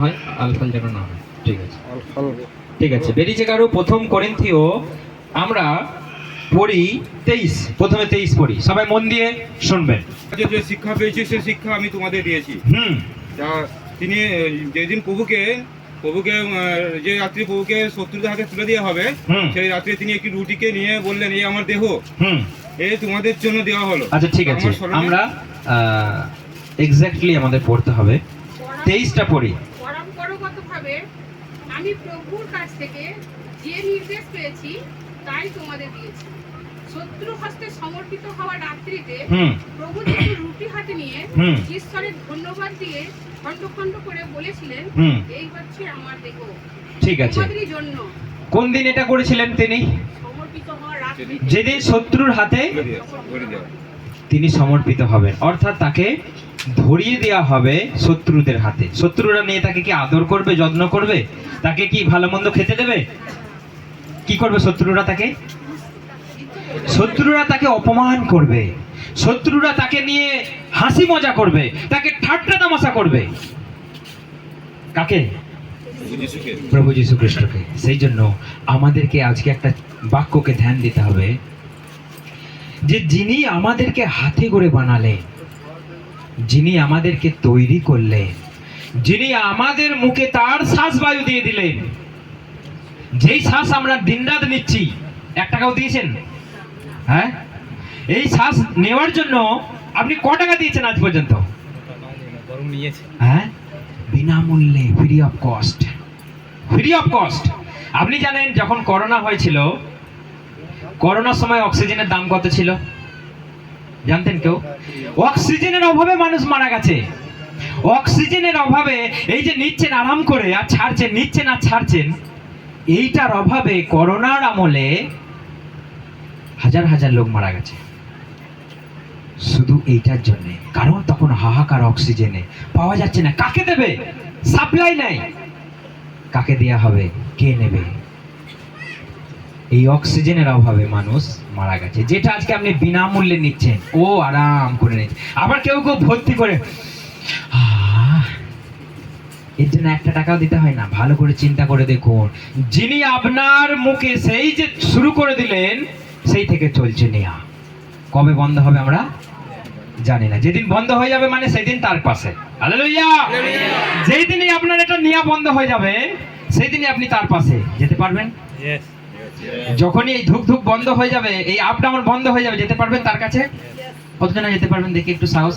হয় আলফাল যেন না হয়। ঠিক আছে। ঠিক আছে বেরিয়েছে কারও? প্রথম করিন্থিও আমরা পড়ি তেইশ প্রথমে তেইশ পড়ি। সবাই মন দিয়ে শুনবেন। যে যে শিক্ষা পেয়েছি সে শিক্ষা আমি তোমাদের দিয়েছি। হুম। তা তিনি যেদিন প্রভুকে প্রভুকে যে রাত্রি প্রভুকে শত্রুদের হাতে তুলে দেওয়া হবে হুম। সেই রাত্রে তিনি একটি রুটিকে নিয়ে বললেন এই আমার দেহ হুম। এ তোমাদের জন্য দেওয়া হলো। আচ্ছা ঠিক আছে। আমার আমরা এক্স্যাক্টলি আমাদের পড়তে হবে। তেইশটা পড়ি। আমি প্রভুর কাছ থেকে যে নির্দেশ পেয়েছি তাই তোমাদের দিয়েছি। শত্রু হস্তে সমর্পিত হওয়া রাত্রিতে হুম। প্রভু যখন রুটি হাতে নিয়ে হুম। ঈশ্বরের ধন্যবাদ দিয়ে খণ্ড খণ্ড করে বলেছিলেন এই হচ্ছে আমার দেহ। ঠিক আছে। তোমাদেরই জন্য কোন দিন এটা করেছিলেন তিনি? সমর্পিত হওয়া রাত্রি যেদিন শত্রুর হাতে তিনি সমর্পিত হবেন। অর্থাৎ তাকে ধরিয়ে দেওয়া হবে শত্রুদের হাতে। শত্রুরা নিয়ে তাকে কি আদর করবে যত্ন করবে? তাকে কি ভালো মন্দ খেতে দেবে? কি করবে শত্রুরা তাকে? শত্রুরা তাকে অপমান করবে। শত্রুরা তাকে নিয়ে হাসি মজা করবে, তাকে ঠাট্টা তামাশা করবে। কাকে? প্রভু যীশু খ্রিস্টকে সেই জন্য আমাদেরকে আজকে একটা বাক্যকে ধ্যান দিতে হবে যে যিনি আমাদেরকে হাতে করে বানালেন, যিনি আমাদেরকে তৈরি করলেন যিনি আমাদের মুখে তার শ্বাস বায়ু দিয়ে দিলেন, যেই শ্বাস আমরা দিনরাত নিচ্ছি, এক টাকাও দিয়েছেন? হ্যাঁ? এই শ্বাস নেওয়ার জন্য আপনি ক টাকা দিয়েছেন আজ পর্যন্ত? হ্যাঁ? বিনামূল্যে free of cost free of cost আপনি জানেন, যখন করোনা হয়েছিল, করোনার সময় অক্সিজেনের দাম কত ছিল? জানতেন কেউ? অক্সিজেনের অভাবে মানুষ মারা গেছে। অক্সিজেনের অভাবে এই যে নিচ্ছেন আরাম করে আর ছাড়ছেন, নিচ্ছেন আর ছাড়ছেন, এইটার অভাবে করোনার আমলে হাজার হাজার লোক মারা গেছে। শুধু এইটার জন্যে। কারণ তখন হাহাকার অক্সিজেনে। পাওয়া যাচ্ছে না। কাকে দেবে? সাপ্লাই নাই। কাকে দেয়া হবে? কে নেবে? এই অক্সিজেনের অভাবে মানুষ মারা গেছে। যেটা আজকে আপনি বিনামূল্যে নিচ্ছেন, ও আরাম করে নিচ্ছে। আবার কেউ কেউ ভর্তি করে এর জন্য একটা টাকাও দিতে হয় না। ভালো করে চিন্তা করে দেখুন। যিনি আপনার মুখে সেই যে শুরু করে দিলেন সেই থেকে চলছে নেয়া কবে বন্ধ হবে আমরা জানি না। যেদিন বন্ধ হয়ে যাবে মানে সেদিন তার পাশে। যেই দিনই আপনার এটা নেওয়া বন্ধ হয়ে যাবে সেই দিনই আপনি তার পাশে যেতে পারবেন। যখনই এই ধুক ধুক বন্ধ হয়ে যাবে এই আপ ডাউন বন্ধ হয়ে যাবে যেতে পারবেন তার কাছে? কতজনা যেতে পারবেন দেখি একটু সাহস?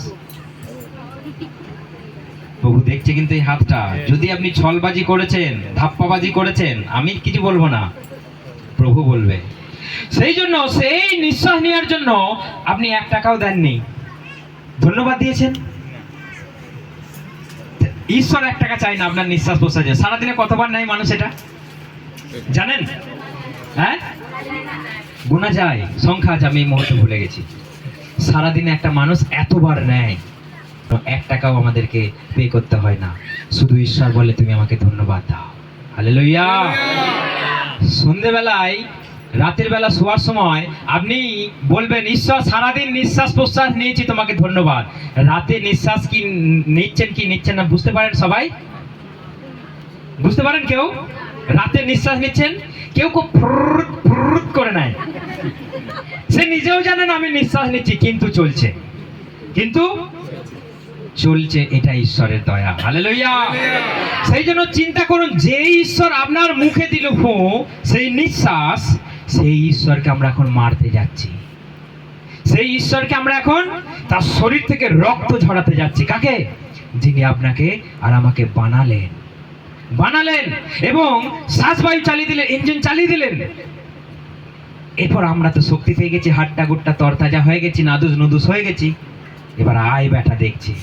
প্রভু দেখছে কিন্তু এই হাতটা। যদি আপনি ছলবাজি করেছেন ধাপ্পাবাজি করেছেন আমি কিছু বলব না। প্রভু বলবে। সেই জন্য সেই নিঃশ্বাস নেওয়ার জন্য আপনি এক টাকাও দেননি। ধন্যবাদ দিয়েছেন। ঈশ্বর এক টাকা চাই না আপনার নিঃশ্বাস প্রশ্বাসে। সারাদিনে কতবার নেয় মানুষ এটা? জানেন? হ্যাঁ? গোনা যায় সংখ্যা আছে আমি এই মুহূর্তে ভুলে গেছি। সারাদিনে একটা মানুষ এতবার নেয়। এক টাকাও আমাদেরকে পে করতে হয় না। শুধু ঈশ্বর বলে তুমি আমাকে ধন্যবাদ দাও। হালেলুয়া সন্ধেবেলায়, রাতের বেলা শোয়ার সময় আপনি বলবেন, ঈশ্বর, সারাদিন নিঃশ্বাস প্রশ্বাস নিয়েছি তোমাকে ধন্যবাদ। রাতে নিঃশ্বাস কি নিচ্ছেন কি নিচ্ছেন না বুঝতে পারেন সবাই? বুঝতে পারেন কেউ? রাতে নিঃশ্বাস নিচ্ছেন? কেউ খুব ফুরুত ফুরুত করে নেয়। সে নিজেও জানেন আমি নিঃশ্বাস নিচ্ছি, কিন্তু চলছে। কিন্তু চলছে এটা ঈশ্বরের দয়া। ভালো লইয়া সেই জন্য চিন্তা করুন, যে ঈশ্বর আপনার মুখে দিল ফু, সেই নিঃশ্বাস, সেই ঈশ্বরকে আমরা এখন মারতে যাচ্ছি। সেই ঈশ্বরকে আমরা এখন তার শরীর থেকে রক্ত ঝরাতে যাচ্ছি। কাকে? যিনি আপনাকে আর আমাকে বানালেন। বানালেন এবং শ্বাসবায়ু চালিয়ে দিলেন, ইঞ্জিন চালিয়ে দিলেন। এরপর আমরা তো শক্তি পেয়ে গেছি, হাট্টা গুট্টা তরতাজা হয়ে গেছি, নাদুস নুদুস হয়ে গেছি। এবার আয় ব্যাটা দেখছি।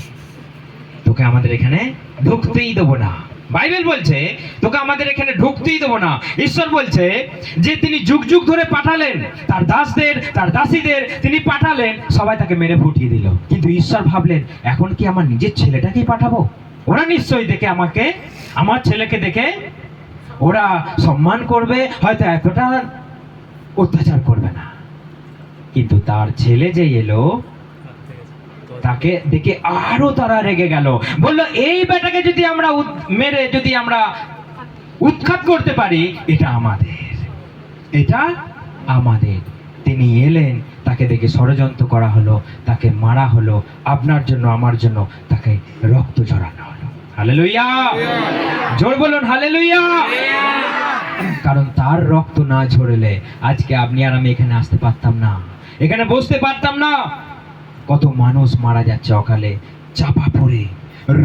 তোকে আমাদের এখানে ঢুকতেই দেবো না। বাইবেল বলছে, তোকে আমাদের এখানে ঢুকতেই দেবো না। ঈশ্বর বলছে যে তিনি যুগ যুগ ধরে পাঠালেন, তার দাসদের, তার দাসীদের তিনি পাঠালেন, সবাই তাকে মেরে ফুটিয়ে দিল। কিন্তু ঈশ্বর ভাবলেন, এখন কি আমার নিজের ছেলেটাকেই পাঠাবো? ওরা নিশ্চয়ই দেখে আমাকে, আমার ছেলেকে দেখে ওরা সম্মান করবে, হয়তো এতটা অত্যাচার করবে না। কিন্তু তার ছেলে যে এলো তাকে দেখে আরও তারা রেগে গেল। বলল, এই বেটাকে যদি আমরা মেরে যদি আমরা উৎখাত করতে পারি, এটা আমাদের। এটা আমাদের। তিনি এলেন, তাকে দেখে ষড়যন্ত্র করা হলো, তাকে মারা হলো, আপনার জন্য, আমার জন্য তাকে রক্ত ঝরানো হলো। হালেলুইয়া জোর বলুন হালেলুইয়া কারণ তার রক্ত না ঝরলে আজকে আপনি আর আমি এখানে আসতে পারতাম না। এখানে বসতে পারতাম না। কত মানুষ মারা যাচ্ছে অকালে চাপা পড়ে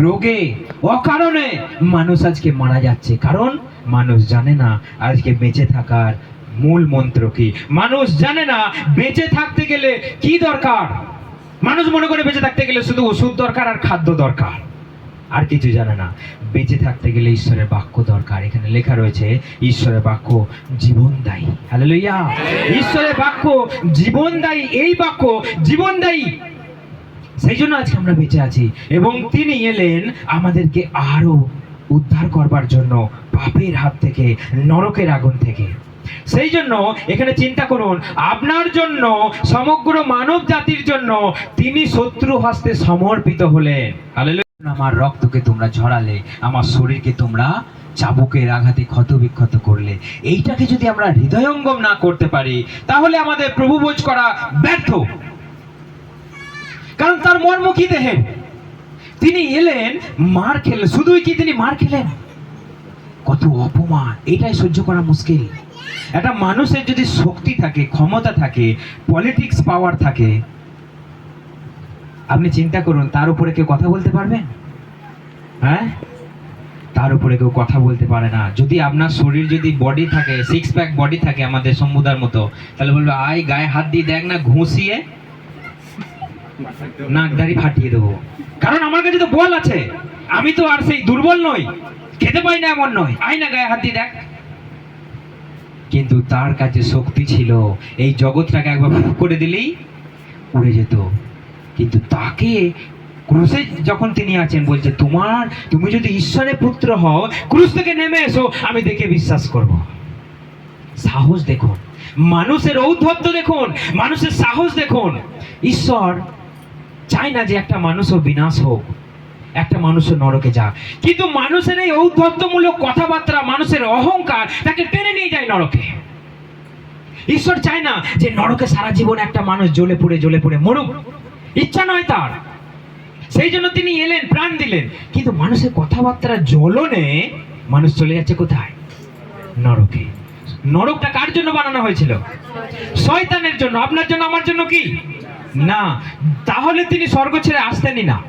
রোগে অকারণে মানুষ আজকে মারা যাচ্ছে। কারণ মানুষ জানে না আজকে বেঁচে থাকার মূল মন্ত্র কি। মানুষ জানে না বেঁচে থাকতে গেলে কি দরকার। মানুষ মনে করে বেঁচে থাকতে গেলে শুধু ওষুধ দরকার আর খাদ্য দরকার। আর কিছু জানে না বেঁচে থাকতে গেলে ঈশ্বরের বাক্য দরকার। এখানে লেখা রয়েছে ঈশ্বরের বাক্য জীবনদায়ী হ্যালেলুইয়া ঈশ্বরের বাক্য জীবনদায়ী এই বাক্য জীবনদায়ী সেই জন্য আজকে আমরা বেঁচে আছি। এবং তিনি এলেন আমাদেরকে আরও উদ্ধার করবার জন্য পাপের হাত থেকে, নরকের আগুন থেকে। সেই জন্য এখানে চিন্তা করুন, আপনার জন্য, সমগ্র মানব জাতির জন্য তিনি শত্রু হস্তে সমর্পিত হলেন। আমার রক্তকে তোমরা ঝরালে, আমার শরীরকে তোমরা চাবুকের আঘাতে ক্ষত বিক্ষত করলে। এইটাকে যদি আমরা হৃদয়ঙ্গম না করতে পারি, তাহলে আমাদের প্রভু বোঝ করা ব্যর্থ। কারণ তার মর্ম কি দেহের তিনি এলেন, মার খেলেন। শুধুই কি তিনি মার খেলেন? কত অপমান। এটাই সহ্য করা মুশকিল। একটা মানুষের যদি শক্তি থাকে, ক্ষমতা থাকে পলিটিক্স পাওয়ার থাকে, আপনি চিন্তা করুন, তার উপরে কেউ কথা বলতে পারবেন? হ্যাঁ? তার উপরে কেউ কথা বলতে পারে না। যদি আপনার শরীর যদি বডি থাকে সিক্স প্যাক বডি থাকে আমাদের সমুদার মতো, তাহলে বলব, আয়, গায়ে হাত দিয়ে দেখ না, ঘুষিয়ে নাকদারি ফাটিয়ে দেবো। কারণ আমার কাছে তো বল আছে। আমি তো আর সেই দুর্বল নই। খেতে পাই না এমন নয় আয় না গায়ে হাত দিয়ে দেখ। কিন্তু তার কাছে শক্তি ছিল। এই জগৎটাকে একবার ফুক করে দিলেই উড়ে যেত। কিন্তু তাকে ক্রুশে যখন তিনি আছেন, বলছে, তোমার, তুমি যদি ঈশ্বরের পুত্র হও, ক্রুশ থেকে নেমে এসো, আমি দেখে বিশ্বাস করব। সাহস দেখুন। মানুষের ঔদ্ধত্য দেখুন। মানুষের সাহস দেখুন। ঈশ্বর চায় না যে একটা মানুষও বিনাশ হোক, একটা মানুষও নরকে যাক। কিন্তু মানুষের এই ঔদ্ধত্যমূলক কথাবার্তা, মানুষের অহংকার তাকে টেনে নিয়ে যায় নরকে। ঈশ্বর চায় না যে নরকে সারা জীবন একটা মানুষ জ্বলে পুড়ে জ্বলে পুড়ে মরুক। ইচ্ছা নয় তার। সেই জন্য তিনি এলেন, প্রাণ দিলেন। কিন্তু মানুষের কথাবার্তার জ্বলনে মানুষ চলে যাচ্ছে কোথায়? নরকে। নরকটা কার জন্য বানানো হয়েছিল? শয়তানের জন্য। আপনার জন্য, আমার জন্য কি? না, তাহলে তিনি স্বর্গ ছেড়ে আসতেনই না।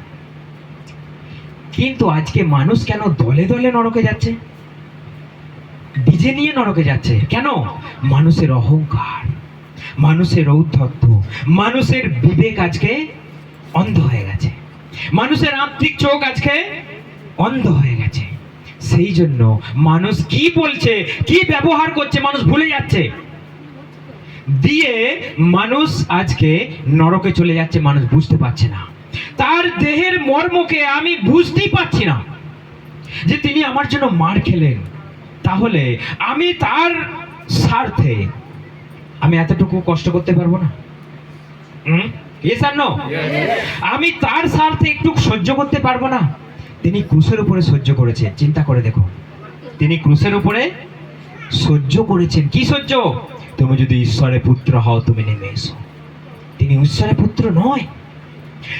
কিন্তু আজকে মানুষ কেন দলে দলে নরকে যাচ্ছে? ডিজে নিয়ে নরকে যাচ্ছে। কেন? মানুষের অহংকার, মানুষের ঔদ্ধত্য, মানুষের বিবেক আজকে অন্ধ হয়ে গেছে। মানুষের আত্মিক চোখ আজকে অন্ধ হয়ে গেছে। সেই জন্য মানুষ কি বলছে, কি ব্যবহার করছে, মানুষ ভুলে যাচ্ছে। দিয়ে মানুষ আজকে নরকে চলে যাচ্ছে মানুষ বুঝতে পারছে না। তার দেহের মর্মকে আমি বুঝতেই পারছি না যে তিনি আমার জন্য মার খেলেন। তাহলে আমি তার স্বার্থে আমি এতটুকু কষ্ট করতে পারব না? আমি তার স্বার্থে একটু সহ্য করতে পারব না? তিনি ক্রুশের উপরে সহ্য করেছেন। চিন্তা করে দেখো। তিনি ক্রুশের উপরে সহ্য করেছেন। কি সহ্য? তুমি যদি ঈশ্বরের পুত্র হও, তুমি নেমে এসো তিনি ঈশ্বরের পুত্র নয়।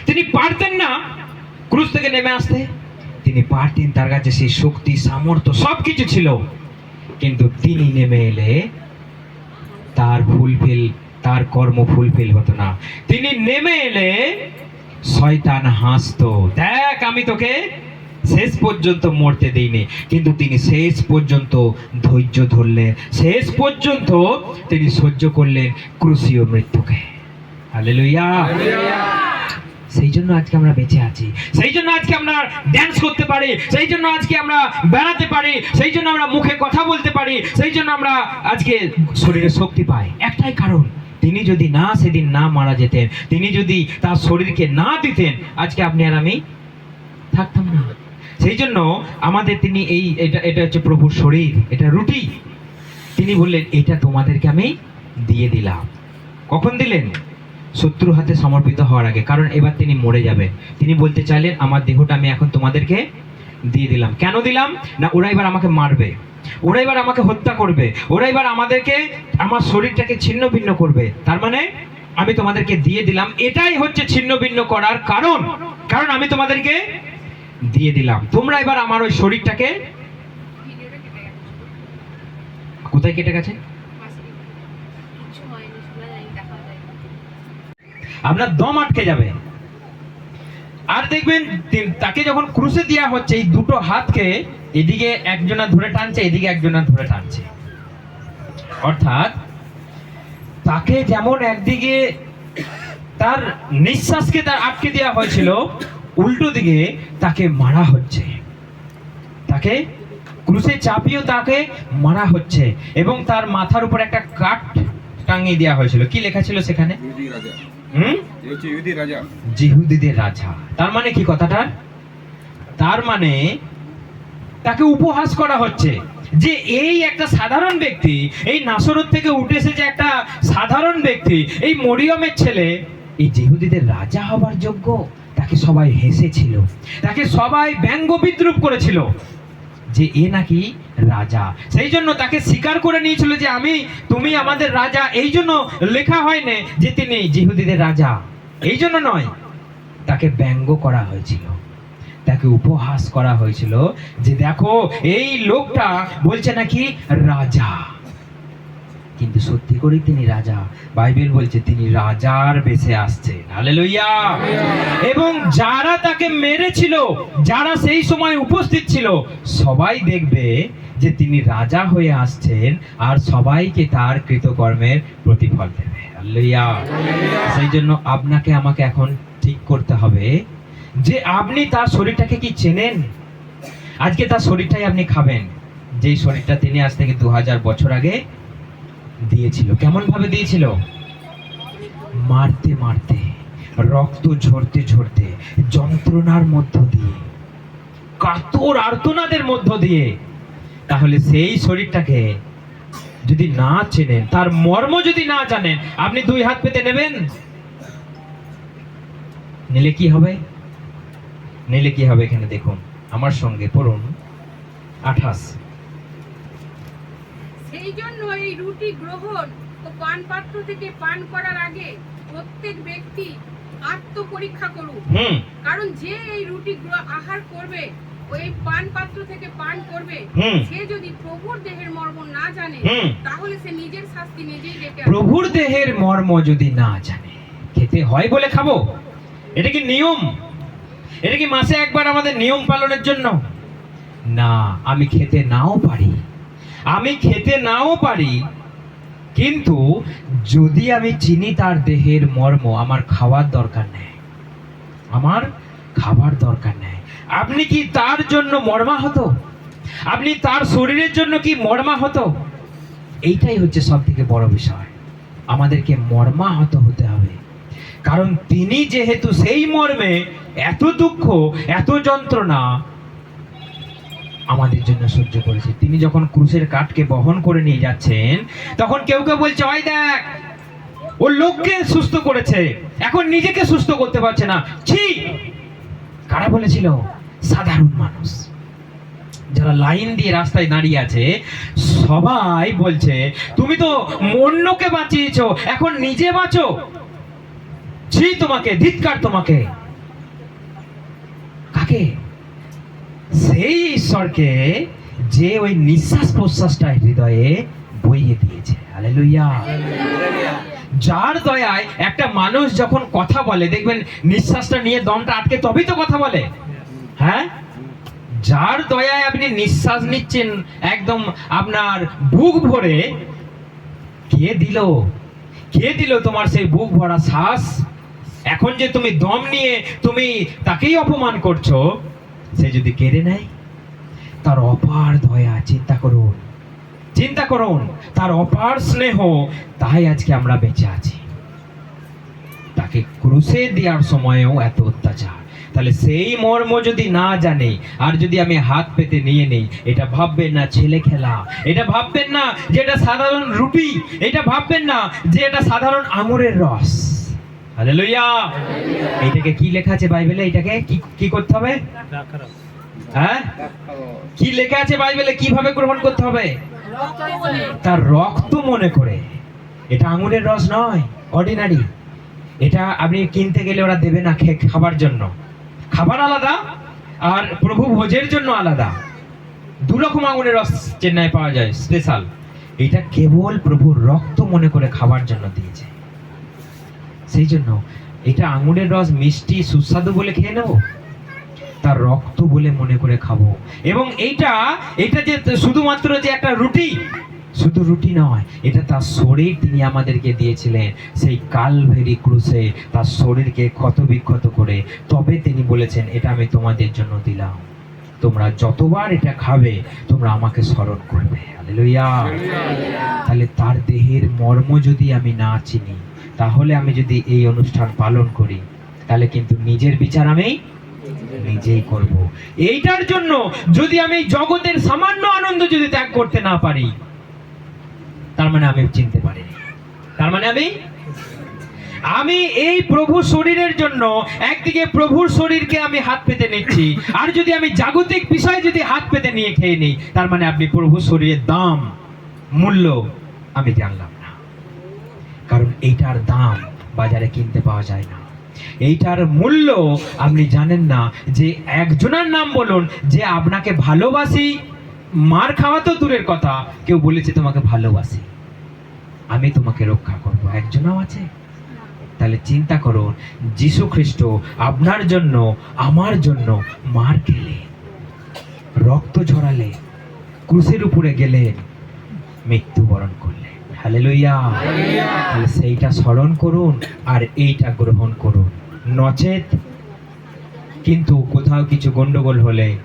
তিনি পারতেন না ক্রুশ থেকে নেমে আসতে। তিনি পারতেন, তার কাছে সেই শক্তি, সামর্থ্য সব কিছু ছিল। কিন্তু তিনি নেমে এলে তার ফুলফিল, তার কর্ম ফুলফিল হতো না। তিনি নেমে এলে শয়তান হাসতো, দেখ, আমি তোকে শেষ পর্যন্ত মরতে দেইনি। কিন্তু তিনি শেষ পর্যন্ত ধৈর্য ধরলেন। শেষ পর্যন্ত তিনি সহ্য করলেন ক্রুশীয় মৃত্যুকে। হালেলুইয়া সেই জন্য আজকে আমরা বেঁচে আছি। সেই জন্য আজকে আমরা ড্যান্স করতে পারি। সেই জন্য আজকে আমরা বেড়াতে পারি। সেই জন্য আমরা মুখে কথা বলতে পারি। সেই জন্য আমরা আজকে শরীরে শক্তি পাই। একটাই কারণ তিনি যদি না সেদিন না মারা যেতেন তিনি যদি তার শরীরকে না দিতেন আজকে আপনি আর আমি থাকতাম না। সেই জন্য আমাদের তিনি এই, এটা এটা হচ্ছে প্রভুর শরীর, এটা রুটি। তিনি বললেন, এটা তোমাদেরকে আমি দিয়ে দিলাম। কখন দিলেন? শত্রু হাতে সমর্পিত হওয়ার আগে, কারণ এবার তিনি মরে যাবেন। তিনি বলতে চাইলেন, আমার দেহটা আমি এখন তোমাদেরকে দিয়ে দিলাম। কেন দিলাম? না, ওরা এবার আমাকে মারবে। ওরা এবার আমাকে হত্যা করবে। ওরা এবার আমাদেরকে, আমার শরীরটাকে ছিন্ন ভিন্ন করবে। তার মানে আমি তোমাদেরকে দিয়ে দিলাম। এটাই হচ্ছে ছিন্ন ভিন্ন করার কারণ। কারণ আমি তোমাদেরকে দিয়ে দিলাম। তোমরা এবার আমার ওই শরীরটাকে কোথায় কেটে গেছে? আপনার দম আটকে যাবে। আর দেখবেন তাকে যখন ক্রুশে দেওয়া হচ্ছে, এই দুটো হাতকে এদিকে একজনা ধরে টানছে, এদিকে একজনা ধরে টানছে। অর্থাৎ, তাকে যেমন একদিকে তার নিঃশ্বাসকে তার আটকে দেওয়া হয়েছিল উল্টো দিকে তাকে মারা হচ্ছে। তাকে ক্রুশে চাপিয়েও তাকে মারা হচ্ছে এবং তার মাথার উপর একটা কাঠ টাঙিয়ে দেওয়া হয়েছিল। কি লেখা ছিল সেখানে? জিহুদিদের রাজা। তার মানে কি কথাটা তার মানে তাকে উপহাস করা হচ্ছে যে এই একটা সাধারণ ব্যক্তি এই নাসরত থেকে উঠে এসেছে একটা সাধারণ ব্যক্তি এই মরিয়মের ছেলে এই জিহুদিদের রাজা হবার যোগ্য। তাকে সবাই হেসেছিল। তাকে সবাই ব্যঙ্গ বিদ্রুপ করেছিল যে এ নাকি রাজা। সেই জন্য তাকে স্বীকার করে নিয়েছিল যে আমি, তুমি আমাদের রাজা। এই জন্য লেখা হয়নি যে তিনি জিহুদিদের রাজা। এই জন্য নয়। তাকে ব্যঙ্গ করা হয়েছিল। তাকে উপহাস করা হয়েছিল যে দেখো, এই লোকটা বলছে নাকি রাজা। কিন্তু সত্যি করেই তিনি রাজা। বাইবেল বলছে তিনি রাজার বেশে আসছেন। হালেলুইয়া এবং যারা তাকে মেরেছিল, যারা সেই সময় উপস্থিত ছিল, সবাই দেখবে যে তিনি রাজা হয়ে আসছেন আর সবাইকে তার কৃতকর্মের প্রতিফল দেবে। হালেলুইয়া সেই জন্য আপনাকে আমাকে এখন ঠিক করতে হবে যে আপনি তার শরীরটাকে কি চেনেন? আজকে তার শরীরটাই আপনি খাবেন। যেই শরীরটা তিনি আজ থেকে দু হাজার বছর আগে দিয়েছিল। কেমন ভাবে দিয়েছিল? মারতে মারতে, রক্ত ঝরতে ঝরতে, যন্ত্রণার মধ্য দিয়ে, কাতর আর্তনাদের মধ্য দিয়ে। তাহলে সেই শরীরটাকে যদি না চেনেন, তার মর্ম যদি না জানেন, আপনি দুই হাত পেতে নেবেন? নিলে কি হবে? নিলে কি হবে এখানে দেখুন। আমার সঙ্গে পড়ুন আঠাশ। সেই জন্য এই রুটি গ্রহণ ও পান পাত্র থেকে পান করার আগে প্রত্যেক ব্যক্তি আত্মপরীক্ষা করুক হুম। কারণ যে এই রুটি আহার করবে ওই পান পাত্র থেকে পান করবে সে যদি প্রভুর দেহের মর্ম না জানে তাহলে সে নিজের শাস্তি নিজেই ডেকে প্রভুর দেহের মর্ম যদি না জানে খেতে হয় বলে খাব? এটা কি নিয়ম? এটা কি মাসে একবার আমাদের নিয়ম পালনের জন্য? না আমি খেতে নাও পারি। আমি খেতে নাও পারি, কিন্তু যদি আমি চিনি তার দেহের মর্ম, আমার খাওয়ার দরকার নেই। আমার খাবার দরকার নেই। আপনি কি তার জন্য মর্মাহত? আপনি তার শরীরের জন্য কি মর্মাহত? এইটাই হচ্ছে সব থেকে বড় বিষয়। আমাদেরকে মর্মাহত হতে হবে। কারণ তিনি যেহেতু সেই মর্মে এত দুঃখ, এত যন্ত্রণা আমাদের জন্য সহ্য করেছে। তিনি যখন ক্রুশের কাঠকে বহন করে নিয়ে যাচ্ছেন, তখন কেউ কেউ বলছে, ওই দেখ, ও লোককে সুস্থ করেছে। এখন নিজেকে সুস্থ করতে পারছে না। ছি! কারা বলেছিল? সাধারণ মানুষ। যারা লাইন দিয়ে রাস্তায় দাঁড়িয়ে আছে, সবাই বলছে, তুমি তো অন্যকে বাঁচিয়েছো, এখন নিজে বাঁচো। ছি তোমাকে, ধিৎকার তোমাকে। কাকে? সেই ঈশ্বরকে যে ওই নিঃশ্বাস প্রশ্বাসটা হৃদয়ে বইয়ে দিয়েছে। হালেলুইয়া যার দয়ায় একটা মানুষ যখন কথা বলে দেখবেন নিঃশ্বাসটা নিয়ে দমটা আটকে তবেই তো কথা বলে। হ্যাঁ? যার দয়ায় আপনি নিঃশ্বাস নিচ্ছেন একদম আপনার বুক ভরে কে দিল? কে দিল তোমার সেই বুক ভরা শ্বাস? এখন যে তুমি দম নিয়ে তুমি তাকেই অপমান করছ সে যদি কেড়ে নেয়, তার অপার দয়া চিন্তা করুন। চিন্তা করুন, তার অপার স্নেহ, তাই আজকে আমরা বেঁচে আছি। তাকে ক্রুশে দেওয়ার সময়েও এত অত্যাচার। তাহলে সেই মর্ম যদি না জানে, আর যদি আমি হাত পেতে নিয়ে নেই, এটা ভাববেন না ছেলে খেলা। এটা ভাববেন না যে এটা সাধারণ রুটি। এটা ভাববেন না যে এটা সাধারণ আঙুরের রস। হালেলুয়া এইটাকে কি লেখা আছে বাইবেলে? এটাকে কি কি করতে হবে? হ্যাঁ? কি লেখা আছে বাইবেলে? কীভাবে গ্রহণ করতে হবে? তার রক্ত মনে করে। এটা আঙুরের রস নয় অর্ডিনারি এটা আপনি কিনতে গেলে ওরা দেবে না খে- খাবার জন্য। খাবার আলাদা, আর প্রভু ভোজের জন্য আলাদা। দু রকম আঙুরের রস চেন্নাই পাওয়া যায়, স্পেশাল। এটা কেবল প্রভুর রক্ত মনে করে খাবার জন্য দিয়েছে। সেই জন্য এটা আঙুরের রস মিষ্টি সুস্বাদু বলে খেয়ে নেব তার রক্ত বলে মনে করে খাব। এবং এইটা এটা যে শুধুমাত্র যে একটা রুটি শুধু রুটি নয় এটা তার শরীর তিনি আমাদেরকে দিয়েছিলেন। সেই কালভেরি ক্রুশে তার শরীরকে ক্ষত বিক্ষত করে। তবে তিনি বলেছেন এটা আমি তোমাদের জন্য দিলাম। তোমরা যতবার এটা খাবে তোমরা আমাকে স্মরণ করবে। তাহলে তার দেহের মর্ম যদি আমি না চিনি তাহলে আমি যদি এই অনুষ্ঠান পালন করি, তাহলে কিন্তু নিজের বিচার আমি নিজেই করব। এইটার জন্য যদি আমি জগতের সামান্য আনন্দ যদি ত্যাগ করতে না পারি, তার মানে আমি চিনতে পারিনি। তার মানে আমি আমি এই প্রভু শরীরের জন্য একদিকে প্রভুর শরীরকে আমি হাত পেতে নিচ্ছি, আর যদি আমি জাগতিক বিষয় যদি হাত পেতে নিয়ে খেয়ে নিই, তার মানে আপনি প্রভু শরীরের দাম, মূল্য আমি জানলাম। কারণ এইটার দাম বাজারে কিনতে পাওয়া যায় না। এইটার মূল্য আপনি জানেন না যে একজনের নাম বলুন, যে আপনাকে ভালোবাসি, মার খাওয়া তো দূরের কথা, কেউ বলেছে তোমাকে ভালোবাসি। আমি তোমাকে রক্ষা করব। একজনও আছে? তাহলে চিন্তা করুন, যিশু খ্রিস্ট আপনার জন্য, আমার জন্য মার খেলে, রক্ত ঝরালে, ক্রুশের উপরে গেলেন মৃত্যুবরণ করলেন হালেলুইয়া তাহলে সেইটা স্মরণ করুন আর এইটা গ্রহণ করুন। নচেত কিন্তু কোথাও কিছু গন্ডগোল হলে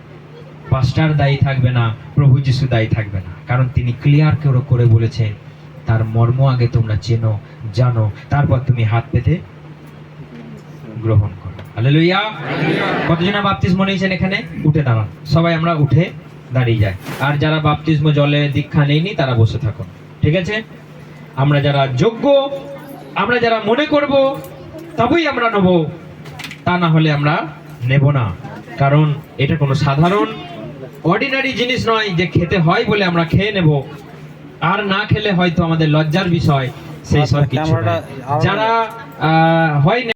পাস্টার দায়ী থাকবে না, প্রভু যিশু দায়ী থাকবে না। কারণ তিনি ক্লিয়ার করে করে বলেছেন, তার মর্ম আগে তোমরা চেনো, জানো, তারপর তুমি হাত পেতে গ্রহণ করো। হালেলুইয়া কতজন বাপতিস্ম নিয়েছেন এখানে? উঠে দাঁড়ান। সবাই আমরা উঠে দাঁড়িয়ে যাই। আর যারা বাপতিস্ম জলে দীক্ষা নেয়নি, তারা বসে থাকুন। ঠিক আছে? আমরা যারা যোগ্য আমরা যারা মনে করব তবেই আমরা নেব। তা না হলে আমরা নেব না। কারণ এটা কোনো সাধারণ অর্ডিনারি জিনিস নয় যে খেতে হয় বলে আমরা খেয়ে নেব। আর না খেলে হয়তো আমাদের লজ্জার বিষয় সেই সব কিছু যারা আহ, হয়